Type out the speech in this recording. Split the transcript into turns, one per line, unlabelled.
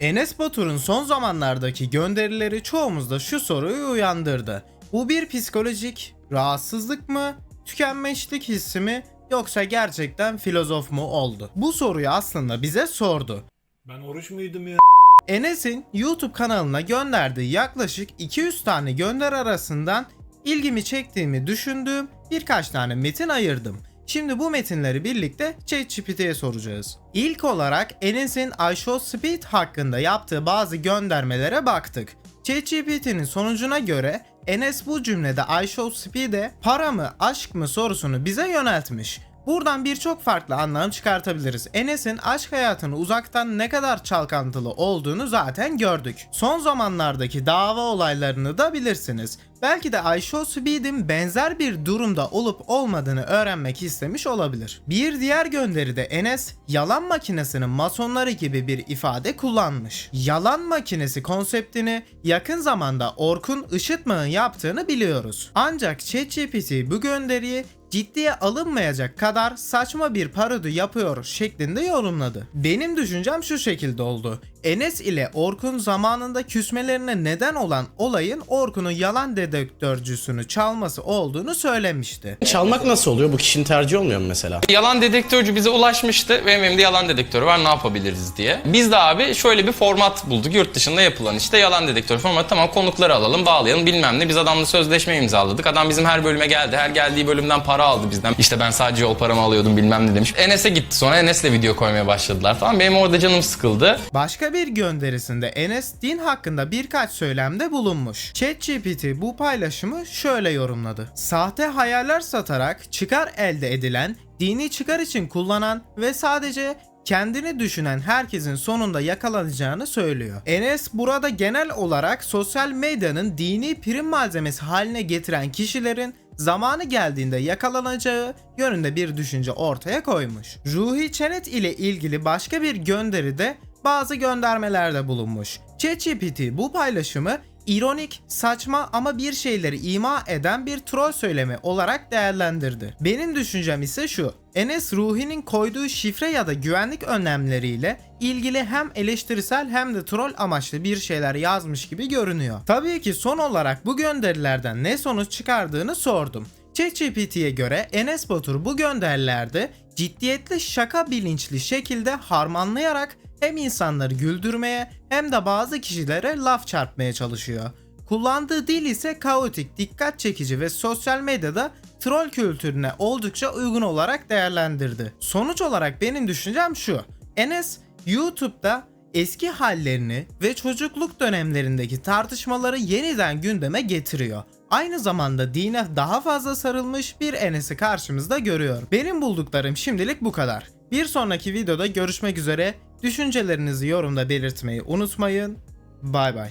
Enes Batur'un son zamanlardaki gönderileri çoğumuzda şu soruyu uyandırdı. Bu bir psikolojik rahatsızlık mı, tükenmişlik hissi mi yoksa gerçekten filozof mu oldu? Bu soruyu aslında bize sordu.
Ben oruç muydum ya?
Enes'in YouTube kanalına gönderdiği yaklaşık 200 tane gönder arasından ilgimi çektiğimi düşündüğüm birkaç tane metin ayırdım. Şimdi bu metinleri birlikte ChatGPT'ye soracağız. İlk olarak Enes'in iShow Speed hakkında yaptığı bazı göndermelere baktık. ChatGPT'nin sonucuna göre Enes bu cümlede iShow Speed'e para mı aşk mı sorusunu bize yöneltmiş. Buradan birçok farklı anlam çıkartabiliriz. Enes'in aşk hayatını uzaktan ne kadar çalkantılı olduğunu zaten gördük. Son zamanlardaki dava olaylarını da bilirsiniz. Belki de Ayşo Speed'in benzer bir durumda olup olmadığını öğrenmek istemiş olabilir. Bir diğer gönderide Enes, yalan makinesinin masonları gibi bir ifade kullanmış. Yalan makinesi konseptini yakın zamanda Orkun Işıtma'nın yaptığını biliyoruz. Ancak ChatGPT bu gönderiyi ciddiye alınmayacak kadar saçma bir parodi yapıyor şeklinde yorumladı. Benim düşüncem şu şekilde oldu. Enes ile Orkun zamanında küsmelerine neden olan olayın Orkun'un yalan dedektörcüsünü çalması olduğunu söylemişti.
Çalmak nasıl oluyor? Bu kişinin tercihi olmuyor mu mesela?
Yalan dedektörcü bize ulaşmıştı. Benim elimde yalan dedektörü var ne yapabiliriz diye. Biz de abi şöyle bir format bulduk. Yurt dışında yapılan işte yalan dedektör formatı. Tamam konukları alalım bağlayalım bilmem ne. Biz adamla sözleşme imzaladık. Adam bizim her bölüme geldi. Her geldiği bölümden para aldı bizden. İşte ben sadece yol paramı alıyordum bilmem ne demiş. Enes'e gitti sonra Enes'le video koymaya başladılar falan. Benim orada canım sıkıldı.
Bir gönderisinde Enes din hakkında birkaç söylemde bulunmuş. ChatGPT bu paylaşımı şöyle yorumladı. Sahte hayaller satarak çıkar elde edilen, dini çıkar için kullanan ve sadece kendini düşünen herkesin sonunda yakalanacağını söylüyor. Enes burada genel olarak sosyal medyanın dini prim malzemesi haline getiren kişilerin zamanı geldiğinde yakalanacağı yönünde bir düşünce ortaya koymuş. Ruhi Çenet ile ilgili başka bir gönderide bazı göndermelerde bulunmuş. ChatGPT bu paylaşımı ironik, saçma ama bir şeyleri ima eden bir troll söylemi olarak değerlendirdi. Benim düşüncem ise şu. Enes Ruhi'nin koyduğu şifre ya da güvenlik önlemleriyle ilgili hem eleştirisel hem de troll amaçlı bir şeyler yazmış gibi görünüyor. Tabii ki son olarak bu gönderilerden ne sonuç çıkardığını sordum. ChatGPT'ye göre Enes Batur bu gönderilerde ciddiyetli şaka bilinçli şekilde harmanlayarak hem insanları güldürmeye hem de bazı kişilere laf çarpmaya çalışıyor. Kullandığı dil ise kaotik, dikkat çekici ve sosyal medyada troll kültürüne oldukça uygun olarak değerlendirdi. Sonuç olarak benim düşüncem şu. Enes YouTube'da eski hallerini ve çocukluk dönemlerindeki tartışmaları yeniden gündeme getiriyor. Aynı zamanda dine daha fazla sarılmış bir Enes'i karşımızda görüyor. Benim bulduklarım şimdilik bu kadar. Bir sonraki videoda görüşmek üzere. Düşüncelerinizi yorumda belirtmeyi unutmayın. Bay bay.